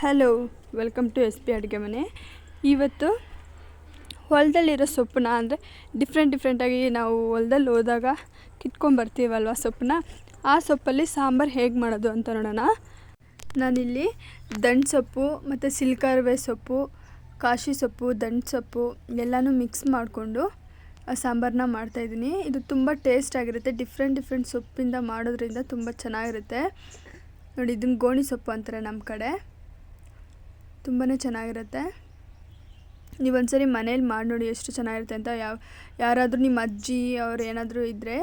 Hello welcome to S P ಅಡುಗೆ ಮನೆ ಇವತ್ತು ಹೊಲದಲ್ಲಿರೋ ಸೊಪ್ಪನ್ನ ಅಂದರೆ ಡಿಫ್ರೆಂಟ್ ಡಿಫ್ರೆಂಟಾಗಿ ನಾವು ಹೊಲದಲ್ಲಿ ಹೋದಾಗ ಕಿತ್ಕೊಂಡ್ಬರ್ತೀವಲ್ವ ಸೊಪ್ಪನ್ನ? ಆ ಸೊಪ್ಪಲ್ಲಿ ಸಾಂಬಾರು ಹೇಗೆ ಮಾಡೋದು ಅಂತ ನೋಡೋಣ. ನಾನಿಲ್ಲಿ ದಂಡು ಸೊಪ್ಪು ಮತ್ತು ಸಿಲ್ಕರ್ವೆ ಸೊಪ್ಪು, ಕಾಶಿ ಸೊಪ್ಪು, ದಂಡು ಸೊಪ್ಪು ಎಲ್ಲನೂ ಮಿಕ್ಸ್ ಮಾಡಿಕೊಂಡು ಸಾಂಬಾರನ್ನ ಮಾಡ್ತಾಯಿದ್ದೀನಿ ಇದು ತುಂಬ ಟೇಸ್ಟ್ ಆಗಿರುತ್ತೆ. ಡಿಫ್ರೆಂಟ್ ಡಿಫ್ರೆಂಟ್ ಸೊಪ್ಪಿಂದ ಮಾಡೋದ್ರಿಂದ ತುಂಬ ಚೆನ್ನಾಗಿರುತ್ತೆ. ನೋಡಿ ಇದನ್ನು ಗೋಣಿ ಸೊಪ್ಪು ಅಂತಾರೆ ನಮ್ಮ ಕಡೆ. ತುಂಬಾ ಚೆನ್ನಾಗಿರುತ್ತೆ. ನೀವು ಒಂದ್ಸರಿ ಮನೇಲಿ ಮಾಡಿ ನೋಡಿ ಎಷ್ಟು ಚೆನ್ನಾಗಿರುತ್ತೆ ಅಂತ ಯಾವ, ಯಾರಾದರೂ ನಿಮ್ಮ ಅಜ್ಜಿ ಅವ್ರು ಏನಾದರೂ ಇದ್ದರೆ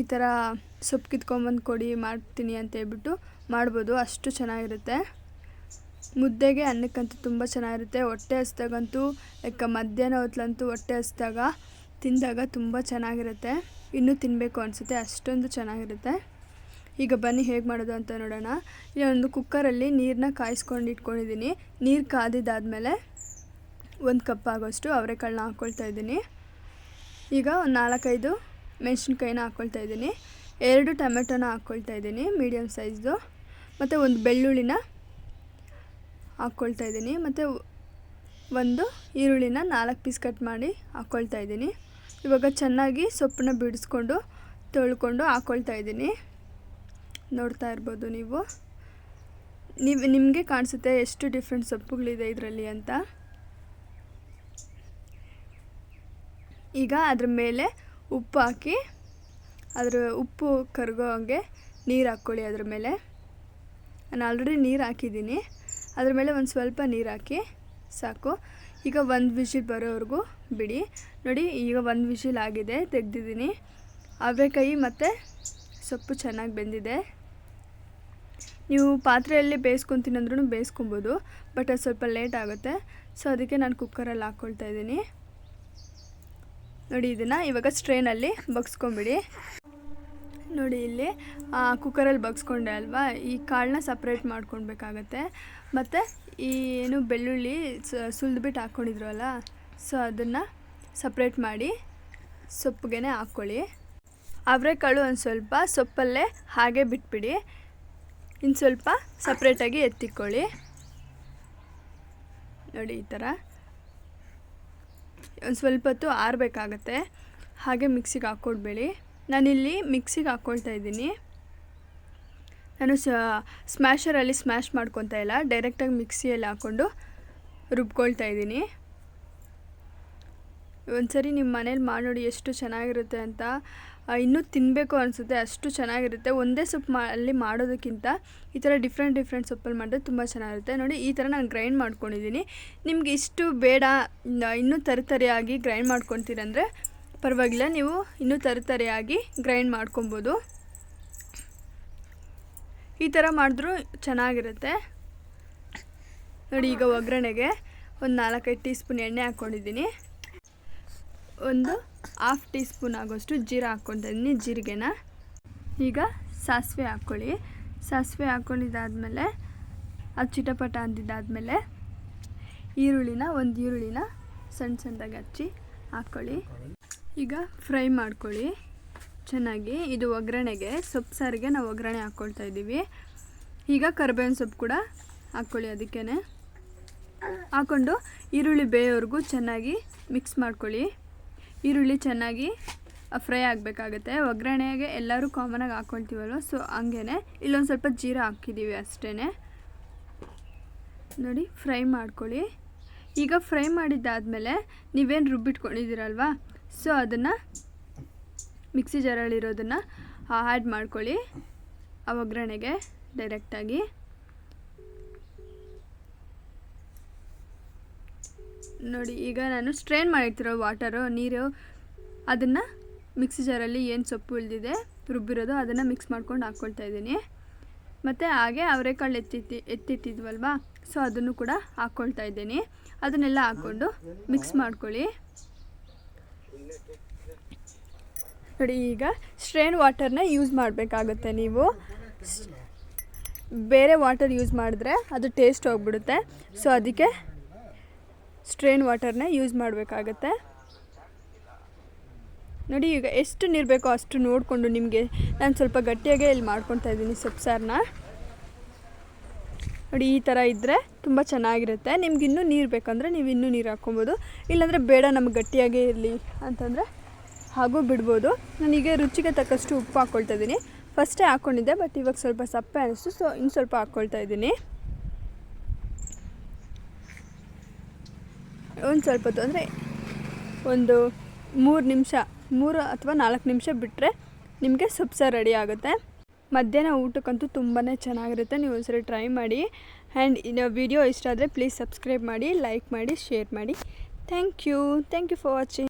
ಈ ಥರ ಸೊಪ್ಪು ಕಿತ್ಕೊಂಬಂದು ಕೊಡಿ ಮಾಡ್ತೀನಿ ಅಂತ ಹೇಳ್ಬಿಟ್ಟು ಮಾಡ್ಬೋದು. ಅಷ್ಟು ಚೆನ್ನಾಗಿರುತ್ತೆ. ಮುದ್ದೆಗೆ ಅನ್ನಕ್ಕಂತೂ ತುಂಬ ಚೆನ್ನಾಗಿರುತ್ತೆ. ಹೊಟ್ಟೆ ಹಸ್ದಾಗಂತೂ ಲೈಕ್ ಮಧ್ಯಾಹ್ನ ಹೊತ್ತಲಂತೂ ಹೊಟ್ಟೆ ಹಸ್ದಾಗ ತಿಂದಾಗ ತುಂಬ ಚೆನ್ನಾಗಿರುತ್ತೆ. ಇನ್ನೂ ತಿನ್ನಬೇಕು ಅನಿಸುತ್ತೆ. ಅಷ್ಟೊಂದು ಚೆನ್ನಾಗಿರುತ್ತೆ. ಈಗ ಬನ್ನಿ ಹೇಗೆ ಮಾಡೋದು ಅಂತ ನೋಡೋಣ. ಈಗ ಒಂದು ಕುಕ್ಕರಲ್ಲಿ ನೀರನ್ನ ಕಾಯಿಸ್ಕೊಂಡು ಇಟ್ಕೊಂಡಿದ್ದೀನಿ. ನೀರು ಕಾದಿದ್ದಾದಮೇಲೆ ಒಂದು ಕಪ್ ಆಗೋಷ್ಟು ಅವರೆಕಾಳನ್ನ ಹಾಕ್ಕೊಳ್ತಾ ಇದ್ದೀನಿ. ಈಗ ಒಂದು ನಾಲ್ಕೈದು ಮೆಣಸಿನ್ಕಾಯಿನ ಹಾಕ್ಕೊಳ್ತಾ ಇದ್ದೀನಿ. ಎರಡು ಟೊಮೆಟೊನ ಹಾಕ್ಕೊಳ್ತಾ ಇದ್ದೀನಿ ಮೀಡಿಯಮ್ ಸೈಜ್ದು. ಮತ್ತು ಒಂದು ಬೆಳ್ಳುಳ್ಳಿನ ಹಾಕ್ಕೊಳ್ತಾ ಇದ್ದೀನಿ. ಮತ್ತು ಒಂದು ಈರುಳ್ಳಿನ ನಾಲ್ಕು ಪೀಸ್ ಕಟ್ ಮಾಡಿ ಹಾಕ್ಕೊಳ್ತಾ ಇದ್ದೀನಿ. ಇವಾಗ ಚೆನ್ನಾಗಿ ಸೊಪ್ಪನ್ನ ಬಿಡಿಸ್ಕೊಂಡು ತೊಳ್ಕೊಂಡು ಹಾಕ್ಕೊಳ್ತಾ ಇದ್ದೀನಿ. ನೋಡ್ತಾ ಇರ್ಬೋದು ನೀವು. ನೀವು ನಿಮಗೆ ಕಾಣಿಸುತ್ತೆ ಎಷ್ಟು ಡಿಫ್ರೆಂಟ್ ಸೊಪ್ಪುಗಳಿದೆ ಇದರಲ್ಲಿ ಅಂತ? ಈಗ ಅದ್ರ ಮೇಲೆ ಉಪ್ಪು ಹಾಕಿ, ಅದ್ರ ಉಪ್ಪು ಕರಗೋ ಹಾಗೆ ನೀರು ಹಾಕ್ಕೊಳ್ಳಿ ಅದ್ರ ಮೇಲೆ. ನಾನು ಆಲ್ರೆಡಿ ನೀರು ಹಾಕಿದ್ದೀನಿ. ಅದ್ರ ಮೇಲೆ ಒಂದು ಸ್ವಲ್ಪ ನೀರು ಹಾಕಿ, ಸಾಕು. ಈಗ ಒಂದು ವಿಷಿಲ್ ಬರೋವರೆಗೂ ಬಿಡಿ. ನೋಡಿ, ಈಗ ಒಂದು ವಿಷಿಲ್ ಆಗಿದೆ, ತೆಗ್ದಿದ್ದೀನಿ. ಅವರೆಕಾಯಿ ಮತ್ತು ಸೊಪ್ಪು ಚೆನ್ನಾಗಿ ಬೆಂದಿದೆ. ನೀವು ಪಾತ್ರೆಯಲ್ಲಿ ಬೇಯಿಸ್ಕೊತೀನಿ ಅಂದ್ರೂ ಬೇಯಿಸ್ಕೊಬೋದು, ಬಟ್ ಅದು ಸ್ವಲ್ಪ ಲೇಟ್ ಆಗುತ್ತೆ. ಸೊ ಅದಕ್ಕೆ ನಾನು ಕುಕ್ಕರಲ್ಲಿ ಹಾಕ್ಕೊಳ್ತಾ ಇದ್ದೀನಿ. ನೋಡಿ, ಇದನ್ನು ಇವಾಗ ಸ್ಟ್ರೈನಲ್ಲಿ ಬಗ್ಸ್ಕೊಂಬಿಡಿ. ನೋಡಿ, ಇಲ್ಲಿ ಕುಕ್ಕರಲ್ಲಿ ಬಗ್ಸ್ಕೊಂಡೆ ಅಲ್ವಾ? ಈ ಕಾಳನ್ನ ಸಪ್ರೇಟ್ ಮಾಡ್ಕೊಳ್ಬೇಕಾಗತ್ತೆ. ಮತ್ತು ಈ ಏನು ಬೆಳ್ಳುಳ್ಳಿ ಸುಲಿದ್ಬಿಟ್ಟು ಹಾಕ್ಕೊಂಡಿದ್ರಲ್ಲ ಸೊ ಅದನ್ನು ಸಪ್ರೇಟ್ ಮಾಡಿ ಸೊಪ್ಪಿಗೆ ಹಾಕ್ಕೊಳ್ಳಿ. ಅವರೆಕಾಳು ಒಂದು ಸ್ವಲ್ಪ ಸೊಪ್ಪಲ್ಲೇ ಹಾಗೆ ಬಿಟ್ಬಿಡಿ. ಇನ್ನು ಸ್ವಲ್ಪ ಸಪ್ರೇಟಾಗಿ ಎತ್ತಿಕೊಳ್ಳಿ. ನೋಡಿ ಈ ಥರ. ಒಂದು ಸ್ವಲ್ಪ ಹೊತ್ತು ಆರಬೇಕಾಗತ್ತೆ. ಹಾಗೆ ಮಿಕ್ಸಿಗೆ ಹಾಕ್ಕೊಡ್ಬೇಡಿ. ನಾನಿಲ್ಲಿ ಮಿಕ್ಸಿಗೆ ಹಾಕ್ಕೊಳ್ತಾ ಇದ್ದೀನಿ. ನಾನು ಸ್ಮ್ಯಾಷರಲ್ಲಿ ಸ್ಮ್ಯಾಶ್ ಮಾಡ್ಕೊತಾ ಇಲ್ಲ. ಡೈರೆಕ್ಟಾಗಿ ಮಿಕ್ಸಿಯಲ್ಲಿ ಹಾಕ್ಕೊಂಡು ರುಬ್ಕೊಳ್ತಾ ಇದ್ದೀನಿ. ಒಂದು ಸರಿ ನಿಮ್ಮ ಮನೇಲಿ ಮಾಡಿ ಎಷ್ಟು ಚೆನ್ನಾಗಿರುತ್ತೆ ಅಂತ. ಇನ್ನೂ ತಿನ್ನಬೇಕು ಅನಿಸುತ್ತೆ, ಅಷ್ಟು ಚೆನ್ನಾಗಿರುತ್ತೆ. ಒಂದೇ ಸೊಪ್ಪು ಮಾ, ಅಲ್ಲಿ ಮಾಡೋದಕ್ಕಿಂತ ಈ ಥರ ಡಿಫ್ರೆಂಟ್ ಡಿಫ್ರೆಂಟ್ ಸೊಪ್ಪಲ್ಲಿ ಮಾಡಿದ್ರೆ ತುಂಬ ಚೆನ್ನಾಗಿರುತ್ತೆ. ನೋಡಿ, ಈ ಥರ ನಾನು ಗ್ರೈಂಡ್ ಮಾಡ್ಕೊಂಡಿದ್ದೀನಿ. ನಿಮ್ಗೆ ಇಷ್ಟು ಬೇಡ ಇನ್ನೂ ತರಿತರಿಯಾಗಿ ಗ್ರೈಂಡ್ ಮಾಡ್ಕೊತೀರಂದರೆ ಪರವಾಗಿಲ್ಲ, ನೀವು ಇನ್ನೂ ತರಿತರಿಯಾಗಿ ಗ್ರೈಂಡ್ ಮಾಡ್ಕೊಬೋದು. ಈ ಥರ ಮಾಡಿದ್ರೂ ಚೆನ್ನಾಗಿರುತ್ತೆ. ನೋಡಿ, ಈಗ ಒಗ್ಗರಣೆಗೆ ಒಂದು ನಾಲ್ಕೈದು ಟೀ ಸ್ಪೂನ್ ಎಣ್ಣೆ ಹಾಕ್ಕೊಂಡಿದ್ದೀನಿ. ಒಂದು ಹಾಫ್ ಟೀ ಸ್ಪೂನ್ ಆಗೋಷ್ಟು ಜೀರ ಹಾಕ್ಕೊಳ್ತಾ ಇದ್ದೀನಿ ಜೀರಿಗೆನ. ಈಗ ಸಾಸಿವೆ ಹಾಕ್ಕೊಳ್ಳಿ. ಸಾಸಿವೆ ಹಾಕ್ಕೊಂಡಿದ್ದಾದಮೇಲೆ ಅದು ಚಿಟಪಟ ಅಂದಿದ್ದಾದಮೇಲೆ ಈರುಳ್ಳಿನ, ಒಂದು ಈರುಳ್ಳಿನ ಸಣ್ಣ ಸಣ್ಣದಾಗಿ ಹಚ್ಚಿ ಹಾಕ್ಕೊಳ್ಳಿ. ಈಗ ಫ್ರೈ ಮಾಡ್ಕೊಳ್ಳಿ. ಚೆನ್ನಾಗಿ ಇದು ಒಗ್ಗರಣೆಗೆ, ಸೊಪ್ಪು ಸಾರಿಗೆ ನಾವು ಒಗ್ಗರಣೆ ಹಾಕ್ಕೊಳ್ತಾ ಇದ್ದೀವಿ. ಈಗ ಕರ್ಬೇವಿನ ಸೊಪ್ಪು ಕೂಡ ಹಾಕ್ಕೊಳ್ಳಿ ಅದಕ್ಕೇ ಹಾಕ್ಕೊಂಡು ಈರುಳ್ಳಿ ಬೇಯೋವರೆಗೂ ಚೆನ್ನಾಗಿ ಮಿಕ್ಸ್ ಮಾಡ್ಕೊಳ್ಳಿ. ಈರುಳ್ಳಿ ಚೆನ್ನಾಗಿ ಫ್ರೈ ಆಗಬೇಕಾಗತ್ತೆ. ಒಗ್ಗರಣೆಗೆ ಎಲ್ಲರೂ ಕಾಮನಾಗಿ ಹಾಕ್ಕೊಳ್ತೀವಲ್ವ ಸೊ ಹಂಗೇ ಇಲ್ಲೊಂದು ಸ್ವಲ್ಪ ಜೀರ ಹಾಕಿದ್ದೀವಿ ಅಷ್ಟೇ ನೋಡಿ ಫ್ರೈ ಮಾಡ್ಕೊಳ್ಳಿ. ಈಗ ಫ್ರೈ ಮಾಡಿದ್ದಾದಮೇಲೆ ನೀವೇನು ರುಬ್ಬಿಟ್ಕೊಂಡಿದ್ದೀರಲ್ವ? ಸೊ ಅದನ್ನು ಮಿಕ್ಸಿ ಜಾರಲ್ಲಿರೋದನ್ನು ಆ್ಯಡ್ ಮಾಡ್ಕೊಳ್ಳಿ. ಆ ಒಗ್ಗರಣೆಗೆ ಡೈರೆಕ್ಟಾಗಿ ನೋಡಿ, ಈಗ ನಾನು ಸ್ಟ್ರೈನ್ ಮಾಡಿರ್ತಿರೋ ವಾಟರು ನೀರು, ಅದನ್ನು ಮಿಕ್ಸಿ ಜಾರಲ್ಲಿ ಏನು ಸೊಪ್ಪು ಉಳಿದಿದೆ, ರುಬ್ಬಿರೋದು, ಅದನ್ನು ಮಿಕ್ಸ್ ಮಾಡ್ಕೊಂಡು ಹಾಕ್ಕೊಳ್ತಾ ಇದ್ದೀನಿ. ಮತ್ತು ಹಾಗೆ ಅವರೆಕಾಳು ಎತ್ತಿಟ್ಟಿ ಎತ್ತಿಟ್ಟಿದ್ವಲ್ವ? ಸೊ ಅದನ್ನು ಕೂಡ ಹಾಕ್ಕೊಳ್ತಾ ಇದ್ದೀನಿ. ಅದನ್ನೆಲ್ಲ ಹಾಕ್ಕೊಂಡು ಮಿಕ್ಸ್ ಮಾಡ್ಕೊಳ್ಳಿ. ನೋಡಿ, ಈಗ ಸ್ಟ್ರೈನ್ ವಾಟರ್ನ ಯೂಸ್ ಮಾಡಬೇಕಾಗುತ್ತೆ ನೀವು. ಬೇರೆ ವಾಟರ್ ಯೂಸ್ ಮಾಡಿದ್ರೆ ಅದು ಟೇಸ್ಟ್ ಹೋಗ್ಬಿಡುತ್ತೆ. ಸೊ ಅದಕ್ಕೆ ಸ್ಟ್ರೈನ್ ವಾಟರ್ನ ಯೂಸ್ ಮಾಡಬೇಕಾಗತ್ತೆ. ನೋಡಿ, ಈಗ ಎಷ್ಟು ನೀರು ಬೇಕೋ ಅಷ್ಟು ನೋಡಿಕೊಂಡು ನಿಮಗೆ ನಾನು ಸ್ವಲ್ಪ ಗಟ್ಟಿಯಾಗೆ ಇಲ್ಲಿ ಮಾಡ್ಕೊತಾ ಇದ್ದೀನಿ ಸೊಪ್ಪು ನೋಡಿ, ಈ ಥರ ಇದ್ದರೆ ತುಂಬ ಚೆನ್ನಾಗಿರುತ್ತೆ. ನಿಮ್ಗೆ ಇನ್ನೂ ನೀರು ಬೇಕಂದರೆ ನೀವು ಇನ್ನೂ ನೀರು ಹಾಕ್ಕೊಬೋದು. ಇಲ್ಲಾಂದರೆ ಬೇಡ, ನಮ್ಗೆ ಗಟ್ಟಿಯಾಗೇ ಇರಲಿ ಅಂತಂದರೆ ಹಾಗೂ ಬಿಡ್ಬೋದು. ನಾನೀಗ ರುಚಿಗೆ ತಕ್ಕಷ್ಟು ಉಪ್ಪು ಹಾಕ್ಕೊಳ್ತಾ ಇದ್ದೀನಿ. ಫಸ್ಟೇ ಹಾಕ್ಕೊಂಡಿದ್ದೆ ಬಟ್ ಇವಾಗ ಸ್ವಲ್ಪ ಸಪ್ಪೆ ಅನಿಸ್ತು, ಸೊ ಇನ್ನು ಸ್ವಲ್ಪ ಹಾಕ್ಕೊಳ್ತಾ ಇದ್ದೀನಿ. ಒಂದು ಸ್ವಲ್ಪ ಹೊತ್ತು ಅಂದರೆ ಒಂದು ಮೂರು ನಿಮಿಷ, ಮೂರು ಅಥವಾ ನಾಲ್ಕು ನಿಮಿಷ ಬಿಟ್ಟರೆ ನಿಮಗೆ ಸೊಪ್ಸ ರೆಡಿ ಆಗುತ್ತೆ. ಮಧ್ಯಾಹ್ನ ಊಟಕ್ಕಂತೂ ತುಂಬಾ ಚೆನ್ನಾಗಿರುತ್ತೆ, ನೀವು ಒಂದ್ಸರಿ ಟ್ರೈ ಮಾಡಿ. ಆ್ಯಂಡ್ ವಿಡಿಯೋ ಇಷ್ಟ ಆದರೆ ಪ್ಲೀಸ್ ಸಬ್ಸ್ಕ್ರೈಬ್ ಮಾಡಿ ಲೈಕ್ ಮಾಡಿ ಶೇರ್ ಮಾಡಿ. Thank you thank you for watching